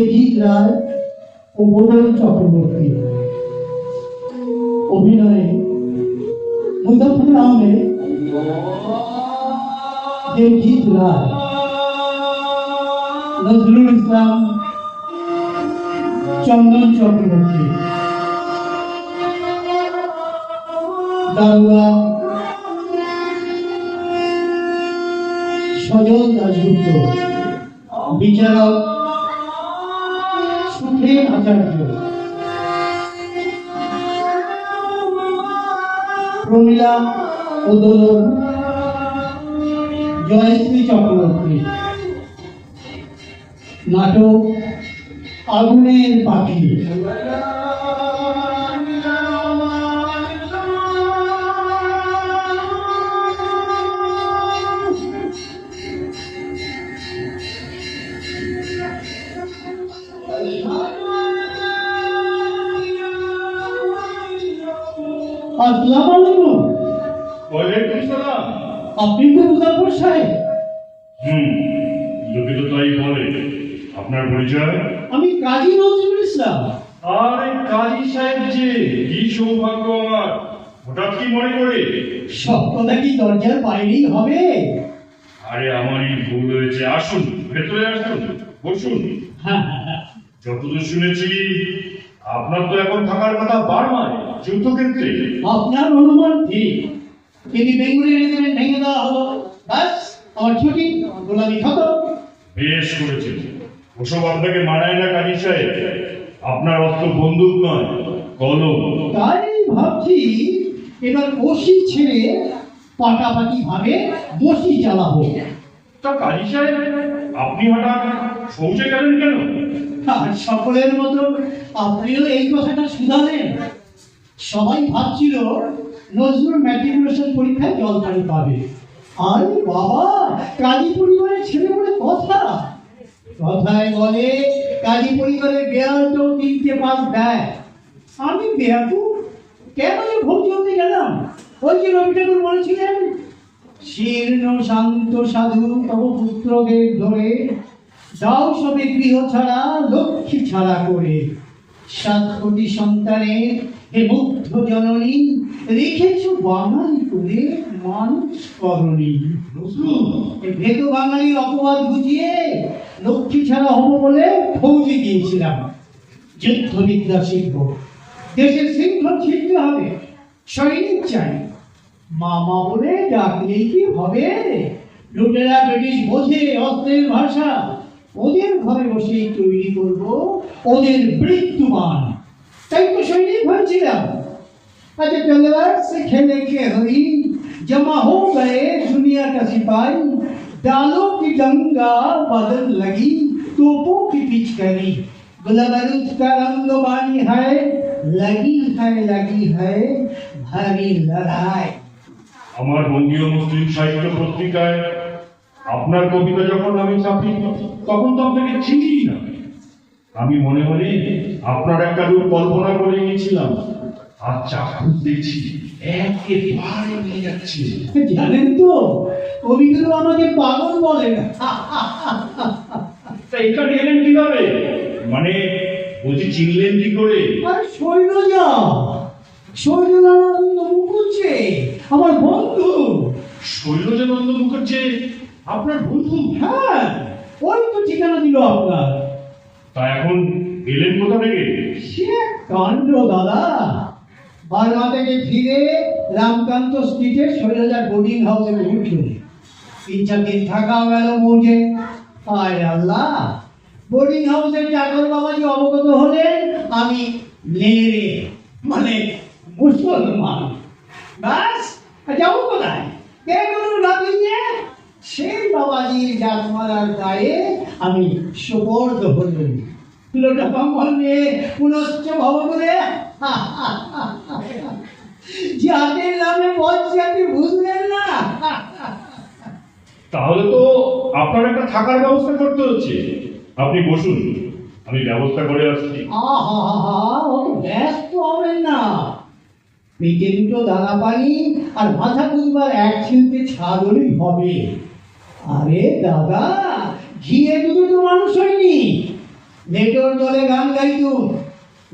দেবজিৎ রায় ও বোধন চক্রবর্তী। অভিনয়ে মুজাফর আহমেদ। দেবজিৎ রায়। নজরুল ইসলাম, চন্দন চক্রবর্তী। দারোগা, সজল দাসগুপ্ত বিচারক প্রমীলা ও জয়শ্রী চক্রবর্তী। নাটক আগুনের পাখি। মুজাফর সাহেব। হুম লোকে তো তাই বলে আপনার পরিচয়? আমি কাজী নজরুল ইসলাম। আরে কাজী সাহেব যে কি সৌভাগ্য আমার। হঠাৎ কি মনে করে? সব কথা কি দরজার বাইরেই হবে? আরে আমারই ভুল হয়েছে। আসুন ভেতরে আসুন বসুন। হ্যাঁ হ্যাঁ, হ্যাঁ। যতদূর শুনেছি আপনার তো এখন থাকার কথা বারমায় যুদ্ধক্ষেত্রে। আপনার অনুমান ঠিক। তিনি বেঙ্গুলি রেজিমেন্ট ভেঙে দেওয়া হলো ব্যাস আমার ছুটি গোলামি খতম। বেশ করেছেন। ওসব আপনাকে মানায় না কাজী সাহেব। আপনার অস্ত্র বন্দুক নয় কলম। তাই ভাবছি এবার বসি ছেড়ে পাকাপাকি ভাবে বসি চালাবো। তা কাজী সাহেব আপনি হঠাৎ শৌচে গেলেন কেন? আর সকলের মতো আপনিও এই কথাটা শুধালেন। সবাই ভাবছিল নজরুল ম্যাট্রিকুলেশন পরীক্ষায় জলপানি পাবে। আরে বাবা কাজী পরিবারের ছেলে বলে কথা। কথায় বলে কাজী পরিবারের তো তিনটে পাস দেয়। আমি বেয়াকু কেন ভোগ চলতে গেলাম? ওই যে রবি ঠাকুর বলেছিলেন, শীর্ণ শান্ত সাধু তব পুত্রদের ধরে দাও সবে গৃহ ছাড়া, লক্ষ্মী ছাড়া করে। সাত কোটি সন্তানের হে মুগ্ধ জননী রেখেছ বাঙালি করে মানুষ করণী ভেদ বাঙালির অপবাদ বুঝিয়ে লক্ষ্মী ছাড়া হব বলে ফৌজে গিয়েছিলাম। যুদ্ধবিদ্যা শিখব। দেশের শৃঙ্খল ছিঁড়তে হবে সৈনিক চাই। মামা বলে ডাকলেই কি হবে? লুটেরা ব্রিটিশ বোঝে অস্ত্রের ভাষা। ওদের ঘরে বসেই তৈরি করব ওদের মৃত্যুমান তাই তো সৈনিক হয়েছিলাম अरे तलवार से खेले के हरी जमा हो गए दुनिया का सिपाही डालों की गंगा बदल लगी तोपों की पिचकारी गुलाबारूद का रंग बानी है लगी है लगी है भारी लड़ाई আমার বঙ্গীয় মুসলিম সাহিত্য পত্রিকায় আপনার কবিতা যখন আমি ছাপি তখন তো আপনাকে চিনি না আমি মনে মনে আপনার একটা রূপ কল্পনা করে নিয়েছিলাম আর চাক্ষুষ দেখছি একেবারে মিলে যাচ্ছে। জানেন তো কবিগুলো আমাকে পাগল বলে না তা এখানে এলেন কীভাবে? মানে বলছি চিনলেন কি করে? আর শৈলজা শৈলজানন্দ মুখুজ্জে আমার বন্ধু। শৈলজানন্দ মুখার্জি আপনার বন্ধু? হ্যাঁ ওই তো ঠিকানা দিল আপনার। তা এখন এলেন কোথা থেকে? কাণ্ড, দাদা। থেকে ফিরে রামকান্ত স্ট্রিটে শৈলজার বোর্ডিং হাউসে উঠল। দিন থাকা গেল মৌজে আয় আল্লাহ। বোর্ডিং হাউসের চাকর বাবাজি অবগত হলেন, আমি নেড়ে মানে মুসলমান। ব্যাস যাব কোথায়? কে গুরু লাভিয়ে সেই বাবাজির জাত মারার গায়ে আমি সুবর্দ হলাম। নিয়ে পুনশ্চ ভব করে জাতির নামে পঞ্চায়েতে বুঝলেন না। তাহলে তো আপনার একটা থাকার ব্যবস্থা করতে হচ্ছে। আপনি বসুন আমি ব্যবস্থা করে আসছি। অত ব্যস্ত হবেন না। পেটে দুটো দানা পানি আর মাথা দুবার এক ছিলতে ছাগলই হবে। আরে দাদা ঘিয়ে দুটো তো মানুষ হয়নি। নেটোর দলে গান গাইতুম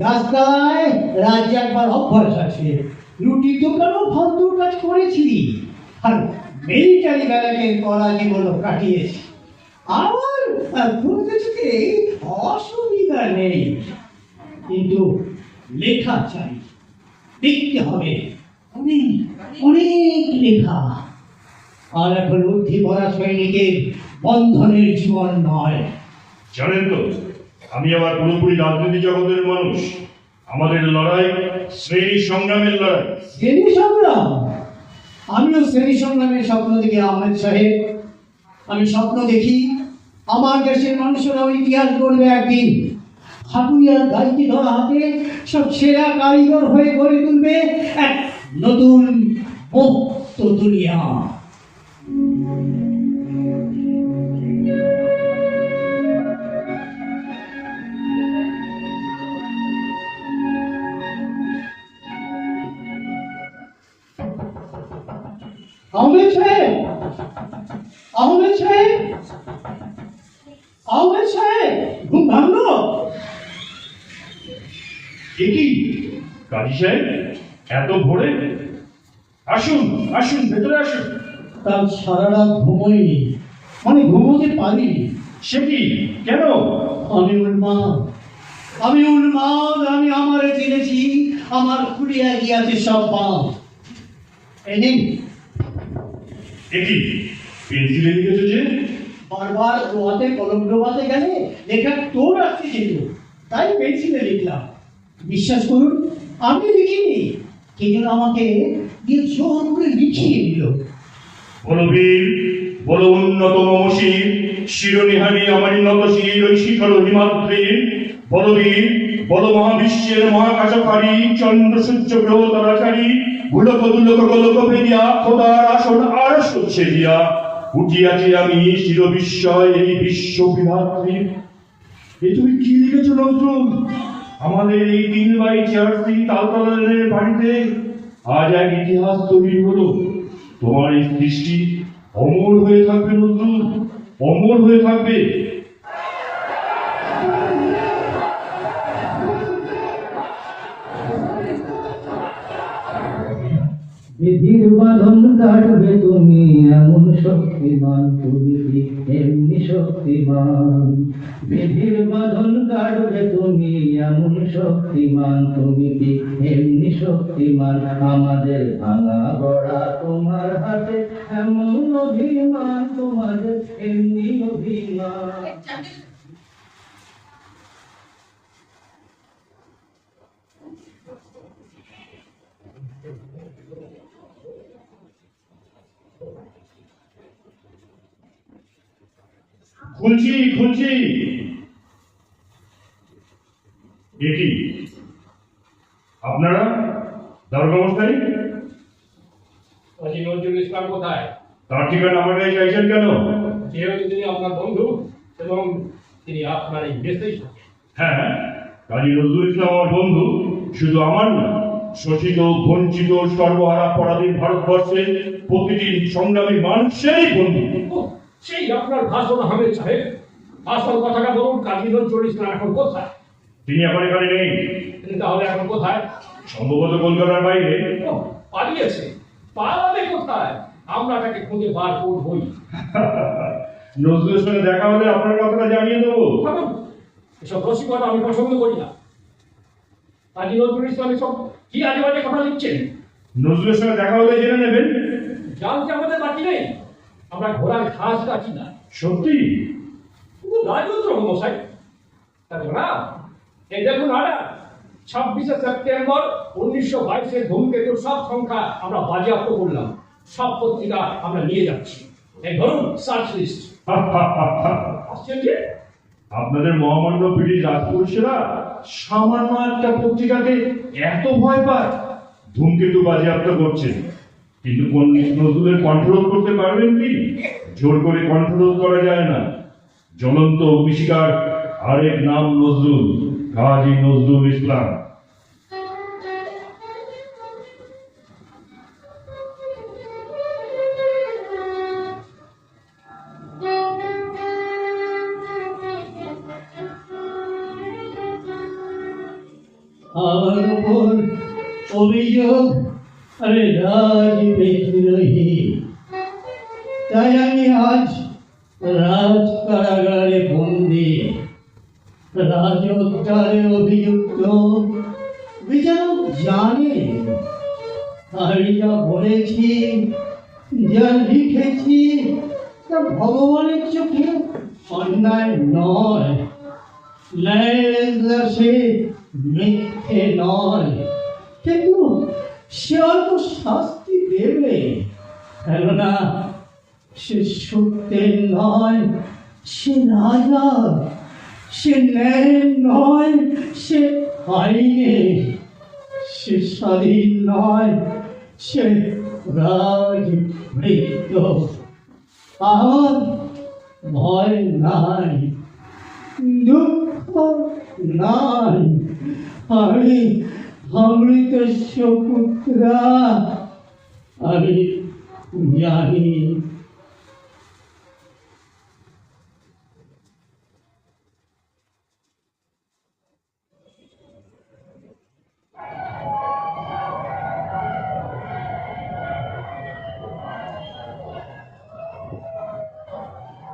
গাছতলায় রাজ্যে একবার অভ্যাস আছে। রুটি দোকানও ফালতু কাজ করেছি। আর মিলিটারি ব্যারাকের কড়া জীবন কাটিয়েছি। আমার কোনো কিছুতে অসুবিধা নেই। কিন্তু লেখা চাই। লিখতে হবে। অনেক অনেক লেখা। আর এখন বুদ্ধি ভরা সৈনিকের বন্ধনের জীবন নয়। জানেন তো আমি আবার পুরোপুরি রাজনীতি জগতের মানুষ। আমাদের লড়াই শ্রেণি সংগ্রামের লড়াই। শ্রেণি সংগ্রাম? আমিও শ্রেণি সংগ্রামের স্বপ্ন দেখি, আহমেদ সাহেব। আমি স্বপ্ন দেখি, আমার দেশের মানুষেরাও ইতিহাস করবে একদিন। হাতুড়িয়ার গাড়িটি ধরা হাতে সব সেরা কারিগর হয়ে গড়ে তুলবে এক নতুন মুক্ত দুনিয়া। এত ভোরে? আসুন আসুন ভেতরে আসুন। কাল সারা রাত ঘুমোইনি মানে ঘুমোতে পারিনি। সে কি? কেন? আমি উন্মাদ আমি উন্মাদ আমি আমারে চিনেছি আমার খুলিয়া গিয়াছে সব পাপ এই নিন। এ কি? পেন্সিলে লিখেছো যে? বারবার রোয়াতে কলম ডোবাতে গেলে লেখা তোর আসতে যেত তাই পেন্সিলে লিখলাম। বিশ্বাস করুন আমি লিখিনি। কে যেন আমাকে দিয়ে জোর করে লিখিয়ে দিল? বলো বীর, বলো উন্নত মমশির শিরনিহানি আমার নত শির ওই শিখর হিমাদ্রির বলো বীর, বলো মহাবিশ্বের মহাকাশকারী, চন্দ্র, সূর্য, গ্রহ তারাকারী গুলক, দুলক, গোলক, ভেদিয়া, খোদার আসন, আর সচ্ছে দিয়া উঠিয়াছি আমি চির বিস্ময় এই বিশ্ব বিধাত্রীর এ তুমি কি লিখেছো, নজরুল? আমাদের এই তিন বাই তিন তালতালের বাড়িতে আজ এক ইতিহাস তৈরি হলো। তোমার এই দৃষ্টি অমর হয়ে থাকবে নজরুল, অমর হয়ে থাকবে বিধির বাঁধন কাটবে তুমি, এমন শক্তিমান তুমি এমনি শক্তিমান। বিধির বাঁধন কাটবে তুমি, এমন শক্তিমান তুমি কি এমনি শক্তিমান। আমাদের ভাঙা গড়া তোমার হাতে, এমন অভিমান তোমাদের এমনি অভিমান। খুলছি খুলছি। এটি আপনারা দরগা মশাই কাজী নজরুল ইসলাম কোথায়? তার ঠিকানা আমার কাছে চাইছেন কেন? যেহেতু তিনি আপনার বন্ধু এবং তিনি আপনার এই দেশেই থাকেন। হ্যাঁ। কাজী নজরুল ইসলাম আমার বন্ধু শুধু আমার না শোষিত বঞ্চিত সর্বহারা পরাধীন ভারতবর্ষের প্রতিটি সংগ্রামী মানুষেরই বন্ধু। সেই আপনার ভাষণ আহমেদ সাহেব। আসল কথাটা বলুন কাজী নজরুল ইসলাম এখন কোথায়? তিনি এখন এখানে নেই। তাহলে এখন কোথায়? সম্ভবত কলকাতার বাইরে। পালিয়েছে। পালাবে কোথায়? আমরা তাকে খুঁজে বার করবই। নজরুলের সঙ্গে দেখা হলে আপনার কথাটা জানিয়ে দেবো। এসব রসিকতা আমি পছন্দ করি না। কাজী নজরুল ইসলাম এসব কি আজে বাজে কথা লিখছেন? নজরুলের সঙ্গে দেখা হলে জেনে নেবেন। জানতে আমাদের বাকি নেই। আমরা ঘোড়ার ঘাস কাটি না। সত্যি? কিন্তু রাজেন্দ্র মশাই না এই দেখুন আরা ছাব্বিশে সেপ্টেম্বর উনিশশো বাইশের ধূমকেতুর সব সংখ্যা আমরা বাজেয়াপ্ত করলাম। সব পত্রিকা আমরা নিয়ে যাচ্ছি। এই ধরুন সার্চ লিস্ট আসছেন যে আপনাদের মহামান্য ব্রিটিশ রাজপুরুষেরা সামান্য একটা পত্রিকাকে এত ভয় পায়। ধূমকেতু বাজেয়াপ্ত করছে। কিন্তু কোন নজরুলের কন্ট্রোল করতে পারবেন কি? জোর করে কন্ট্রোল করা যায় না। জ্বলন্ত অগ্নিশিকার আরেক নাম নজরুল, কাজী নজরুল ইসলাম। অভিযোগ আরে রাজবিদ্রোহী তাই আমি আজ রাজ কারাগারে বন্দি। রাজহত্যারে অভিযুক্ত। বিচারক জানে, আমি যা বলেছি, যা লিখেছি, তা ভগবানের চোখে অন্যায় নয়। ন্যায়ের সে মিথ্যে নয়। কিন্তু সে অল্প শাস্তি দেবে। কেননা সে সত্যের নয়, সে রাজা, সে ন্যায়ের নয়, সে আইনের সে স্বাধীন নয়, সে রাজবৃত্ত। আমার ভয় নাই, দুঃখ নাই। আমি অমৃত পুত্রা আমি জানি।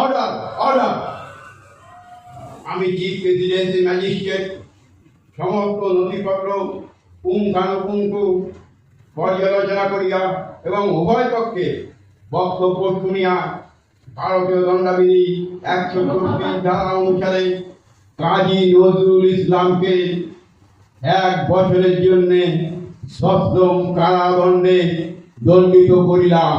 Order order. আমি চিফ প্রেসিডেন্সি ম্যাজিস্ট্রেট সমস্ত নথিপত্র পুঙ্খানুপুঙ্খ পর্যালোচনা করিয়া এবং উভয় পক্ষে বক্তব্য শুনিয়া ভারতীয় দণ্ডাবিধি একশো চব্বিশ ধারা অনুসারে কাজী নজরুল ইসলামকে এক বছরের জন্য সপ্তম কারাদণ্ডে দণ্ডিত করিলাম।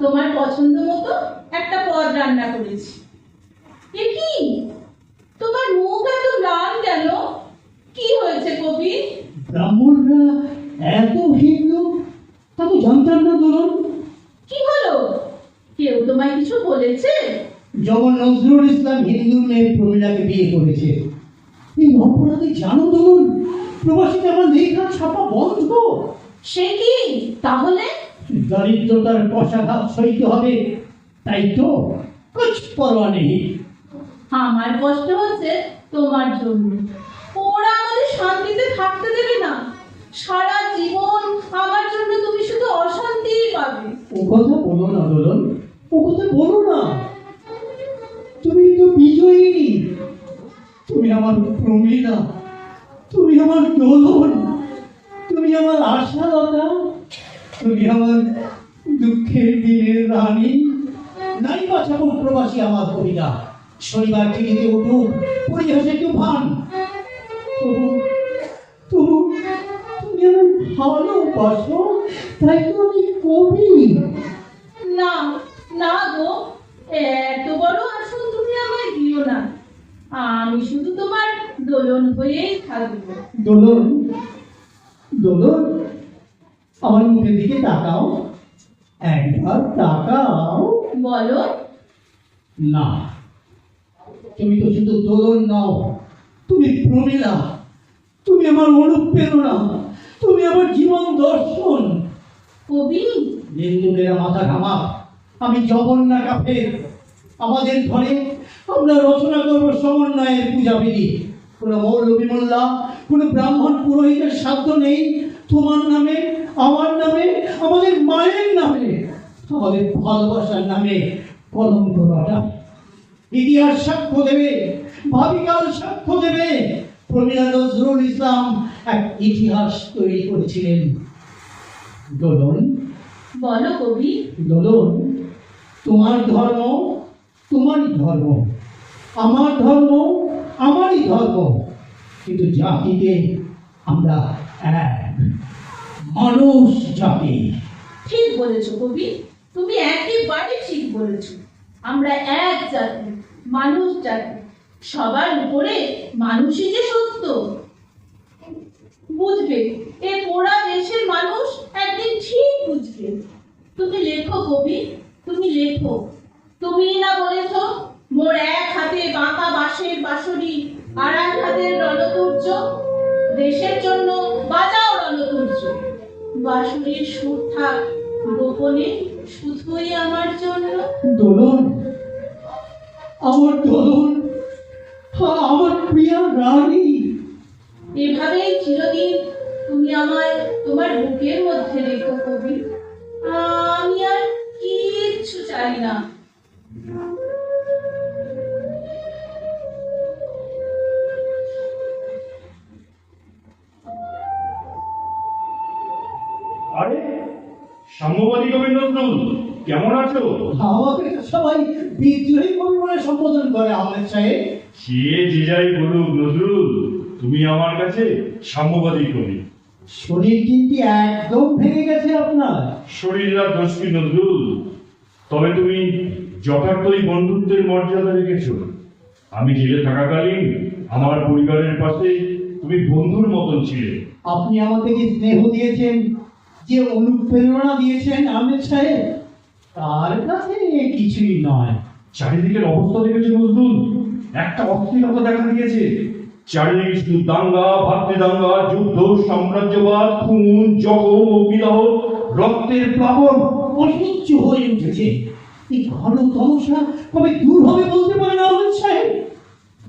তোমার পছন্দ মতো একটা পদ রান্না করেছি। এ কি? তোমার মুখ এত লাল কেন? কি হয়েছে কবি? ব্রাহ্মণরা এত হিন্দু তা তো জানতাম না দোলন কি হলো? কেউ তোমায় কিছু বলেছে? যেমন নজরুল ইসলাম হিন্দু মেয়ে প্রমীলাকে বিয়ে করেছে। এই অপরাধী জানো দোলন প্রবাসীতে আমার লেখা ছাপা বন্ধ। সে কি? তাহলে দারিদ্রতার কষাঘাত সইতে হবে তাই তো? কুছ পরোয়া নেই। আমার কষ্ট হচ্ছে তোমার জন্য। ওরা আমাদের শান্তিতে থাকতে দেবে না। সারা জীবন আমার জন্য তুমি শুধু অশান্তিই পাবে। ও কথা বলো না দোলন। ও কথা বলো না। তুমি তো বিজয়ী। তুমি আমার প্রমীলা। তুমি আমার দোলন। তুমি আমার আশালতা। তুমি আমার দুঃখের দিনের রানী। নাই বাঁচাবো প্রবাসী আমার কবিতা। শনিবার টিভিতে উঠুক পরিহাসে তুফান তবু তবু তুমি আমার ভালোবাসো তাই তো আমি কবি। না না গো এত বড় আসন তুমি আমায় দিও না। আমি শুধু তোমার দোলন হয়েই থাকব। দোলন দোলন? আমার মুখের দিকে তাকাও একবার তাকাও। বলো। না। তুমি তো শুধু দোলন নাও তুমি প্রমীলা তুমি আমার অনুপ্রেরণা তুমি আমার জীবন দর্শন। কবি। হিন্দুদের মাথা ঘামা আমি জগন্না কাফে আমাদের ঘরে আমরা রচনা করব সমন্বয়ের পূজা পূজাবিধি। কোনো মৌলবী মোল্লা কোনো ব্রাহ্মণ পুরোহিতের সাধ্য নেই তোমার নামে আমার নামে আমাদের মায়ের নামে আমাদের ভালোবাসার নামে কলঙ্ক রটা ইতিহাস সাক্ষ্য দেবে ভাবিকাল সাক্ষ্য দেবে। প্রমীলা নজরুল ইসলাম এক ইতিহাস তৈরি করেছিলেন। দোলন। বলো কবি। দোলন তোমার ধর্ম তোমারই ধর্ম। আমার ধর্ম আমারই ধর্ম। কিন্তু জাতিতে আমরা এক। মানুষ জাতি। ঠিক বলেছ কবি। তুমি একেবারে ঠিক বলেছ। আমরা এক জাতি, মানুষ জাতি। সবার উপরে মানুষই যে সত্য। বুঝবে, এ পোড়া দেশের মানুষ একদিন ঠিক বুঝবে। তুমি লেখো কবি, তুমি লেখো। তুমি না বলেছ, মোর এক হাতে বাঁকা বাঁশের বাঁশরি আর এক হাতের রণতুর্য। দেশের জন্য বাজাও রণতুর্য। বাঁশুরির সুর থাক গোপনে শুধুই আমার জন্য। দোলন আমার দোলন আমার প্রিয়া রানী। এভাবেই চিরদিন তুমি আমায় তোমার বুকের মধ্যে রেখো কবি। আমি আর কিচ্ছু চাই না। সাম্যবাদী কবি নজরুল কেমন আছো আমাকে তো সবাই বিদ্রোহী কবি বলে সম্বোধন করে আহমেদ সাহেব। সে যে যাই বলুক নজরুল তুমি আমার কাছে সাম্যবাদী কবি। শরীর কিন্তু একদম ভেঙে গেছে আপনার। শরীররা দোষ কি নজরুল? তবে তুমি যথার্থই বন্ধুত্বের মর্যাদা রেখেছো। আমি জেলে থাকাকালীন আমার পরিবারের পাশে তুমি বন্ধুর মতন ছিলে। আপনি আমাকে যে স্নেহ দিয়েছেন যে অনুপ্রেরণা দিয়েছেন আহমেদ সাহেব তার কাছে কিছুই নয়। চারিদিকের অবস্থা দেখেছ নজরুল একটা অস্থিরতা দেখা দিয়েছে। চারিদিকে শুধু দাঙ্গা ভাতৃদাঙ্গা যুদ্ধ সাম্রাজ্যবাদ খুন জখম অগ্নিদাহ রক্তের প্লাবন। অসহ্য হয়ে উঠেছে। এই ঘন তমসা কবে দূর হবে বলতে পারেন আহমেদ সাহেব?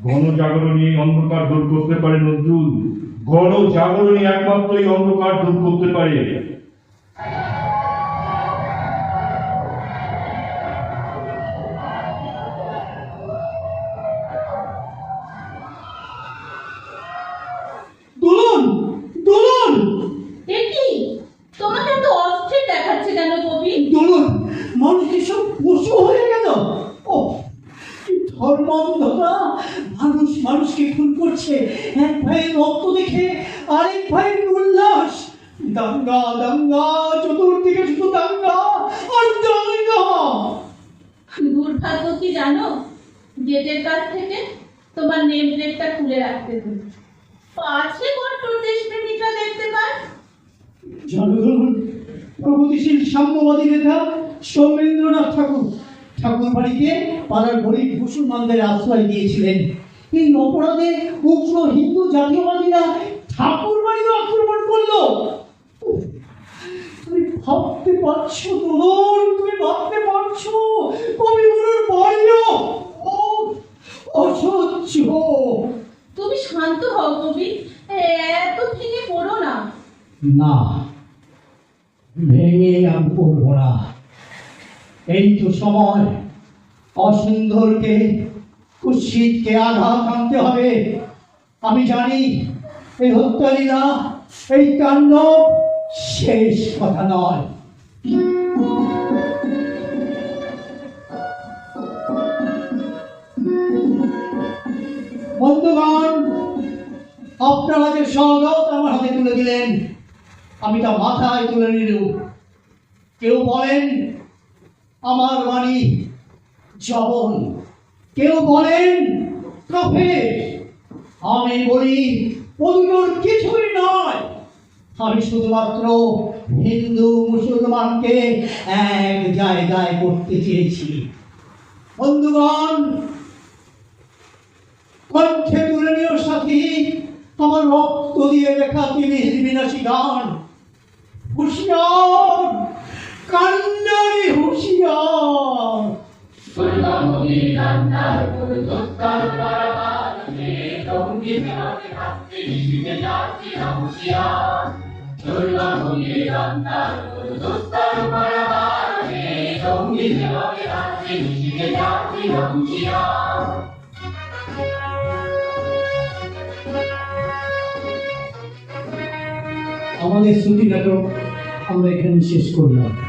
গণজাগরণী অন্ধকার দূর করতে পারে নজরুল। গণজাগরণী একমাত্র এই অন্ধকার দূর করতে পারে দোলন মুসলমানদের আশ্রয় দিয়েছিলেন। এই অপরাধে উগ্র হিন্দু জাতীয়বাদীরা ঠাকুর বাড়িও আক্রমণ করল। তুমি ভাবতে পারছ তরুণ তুমি ভাবতে পারছ কবিগুরুর বাড়িও? অসহ্য। তুমি শান্ত হও কবি। এত ভেঙে পড়ো না। না ভেঙে আমি পড়ব না। এই তো সময়। অসুন্দরকে, কুৎসিতকে আঘাত আনতে হবে। আমি জানি এই হত্যালীলা, এই কাণ্ড শেষ কথা নয়। বন্ধুগণ, আপনারা যে স্বাগত আমার হাতে তুলে দিলেন, আমি তা মাথায় তুলে নিলুম। কেউ বলেন, আমার বাণী জবন। কেউ বলেন প্রফেট আমি বলি অন্যর কিছুই নয়। আমি শুধুমাত্র হিন্দু মুসলমানকে এক জায়গায় করতে চেয়েছি। বন্ধুগণ, কণ্ঠে তুলে নিও সাথী, তোমার রক্ত দিয়ে লেখা তিনি বিনাশী গান। হুশিয়ার, কান্নারি হুশিয়ার। আমাদের শ্রুতি নাটক আমরা এখানে শেষ করলাম।